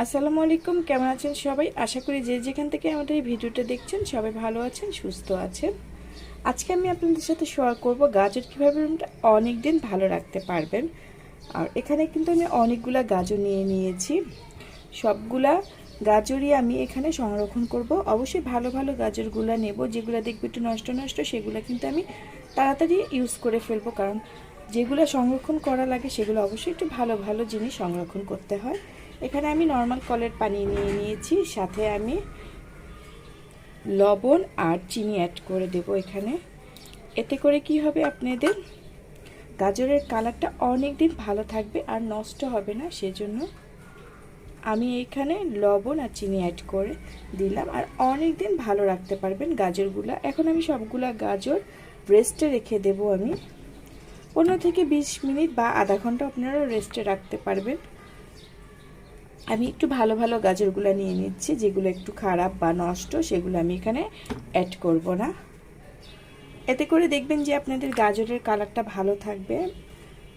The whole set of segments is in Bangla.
আসসালামু আলাইকুম, কেমন আছেন সবাই? আশা করি যে যেখান থেকে আমাদের এই ভিডিওটা দেখছেন, সবাই ভালো আছেন, সুস্থ আছেন। আজকে আমি আপনাদের সাথে শেয়ার করব গাজর কীভাবে অনেক দিন ভালো রাখতে পারবেন। আর এখানে কিন্তু আমি অনেকগুলা গাজর নিয়ে নিয়েছি। সবগুলা গাজরই আমি এখানে সংরক্ষণ করব। অবশ্যই ভালো ভালো গাজরগুলা নেব, যেগুলো দেখবে একটু নষ্ট নষ্ট, সেগুলো কিন্তু আমি তাড়াতাড়ি ইউজ করে ফেলব। কারণ যেগুলো সংরক্ষণ করা লাগে, সেগুলো অবশ্যই একটু ভালো ভালো জিনিস সংরক্ষণ করতে হয়। এখানে আমি নর্মাল কলের পানি নিয়ে নিয়েছি, সাথে আমি লবণ আর চিনি অ্যাড করে দেব এখানে। এতে করে কি হবে আপনাদের? গাজরের কালারটা অনেক দিন ভালো থাকবে আর নষ্ট হবে না, সেজন্য আমি এখানে লবণ আর চিনি অ্যাড করে দিলাম। আর অনেক দিন ভালো রাখতে পারবেন গাজরগুলা। এখন আমি সবগুলা গাজর রেস্টে রেখে দেব আমি। পনেরো থেকে বিশ মিনিট বা আধা ঘণ্টা আপনারা রেস্টে রাখতে পারবেন। আমি একটু ভালো ভালো গাজরগুলো নিয়ে নিচ্ছি, যেগুলো একটু খারাপ বা নষ্ট, সেগুলো আমি এখানে অ্যাড করব না। এতে করে দেখবেন যে আপনাদের গাজরের কালারটা ভালো থাকবে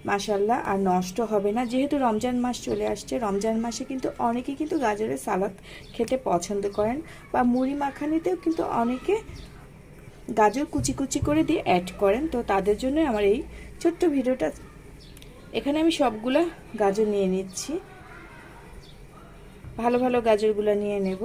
মাসাল্লাহ আর নষ্ট হবে না। যেহেতু রমজান মাস চলে আসছে, রমজান মাসে কিন্তু অনেকে কিন্তু গাজরের সালাদ খেতে পছন্দ করেন বা মুড়ি মাখানিতেও কিন্তু অনেকে গাজর কুচি কুচি করে দিয়ে অ্যাড করেন। তো তাদের জন্য আমার এই ছোট্ট ভিডিওটা। এখানে আমি সবগুলা গাজর নিয়ে নিচ্ছি। ভালো ভালো গাজরগুলো নিয়ে নেব।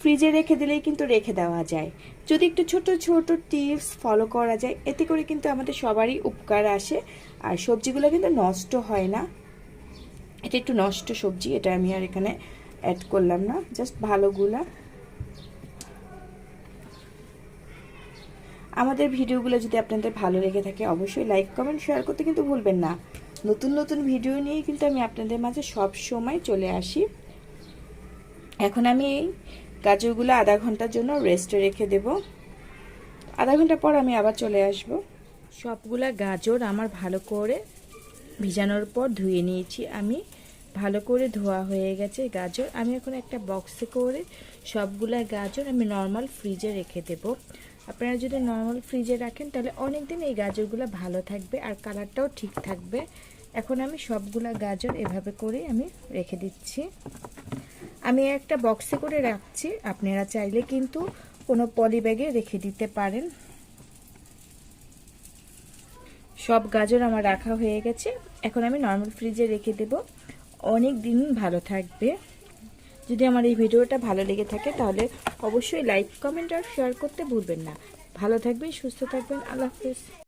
ফ্রিজে রেখে দিলেই কিন্তু রেখে দেওয়া যায়। যদি একটু ছোট ছোট টিপস ফলো করা যায়, এতে করে কিন্তু আমাদের সবারই উপকার আসে। আর সবজিগুলো কিন্তু নষ্ট হয় না। এটা একটু নষ্ট সবজি, এটা আমি আর এখানে অ্যাড করলাম না জাস্ট ভালোগুলা। আমাদের ভিডিওগুলো যদি আপনাদের ভালো লেগে থাকে, অবশ্যই লাইক কমেন্ট শেয়ার করতে কিন্তু ভুলবেন না। নতুন নতুন ভিডিও নিয়ে কিন্তু আমি আপনাদের মাঝে সব সময় চলে আসি। এখন আমি এই গাজরগুলো আধা ঘণ্টার জন্য রেস্টে রেখে দেব। আধা ঘণ্টা পর আমি আবার চলে আসব। সবগুলা গাজর আমার ভালো করে ভিজানোর পর ধুয়ে নিয়েছি আমি। ভালো করে ধোয়া হয়ে গেছে গাজর। আমি এখন একটা বক্সে করে সবগুলা গাজর আমি নর্মাল ফ্রিজে রেখে দেব। আপনারা যদি নর্মাল ফ্রিজে রাখেন, তাহলে অনেক দিন এই গাজরগুলো ভালো থাকবে আর কালারটাও ঠিক থাকবে। এখন আমি সবগুলা গাজর এভাবে করে আমি রেখে দিচ্ছি। আমি একটা বক্সে করে রাখছি, আপনারা চাইলে কিন্তু কোনো পলি ব্যাগে রেখে দিতে পারেন। সব গাজর আমার রাখা হয়ে গেছে। এখন আমি নর্মাল ফ্রিজে রেখে দেব। অনেক দিন ভালো থাকবে। যদি আমার এই ভিডিওটা ভালো লেগে থাকে তাহলে অবশ্যই লাইক, কমেন্ট আর শেয়ার করতে ভুলবেন না। ভালো থাকবেন, সুস্থ থাকবেন, আল্লাহ হাফেজ।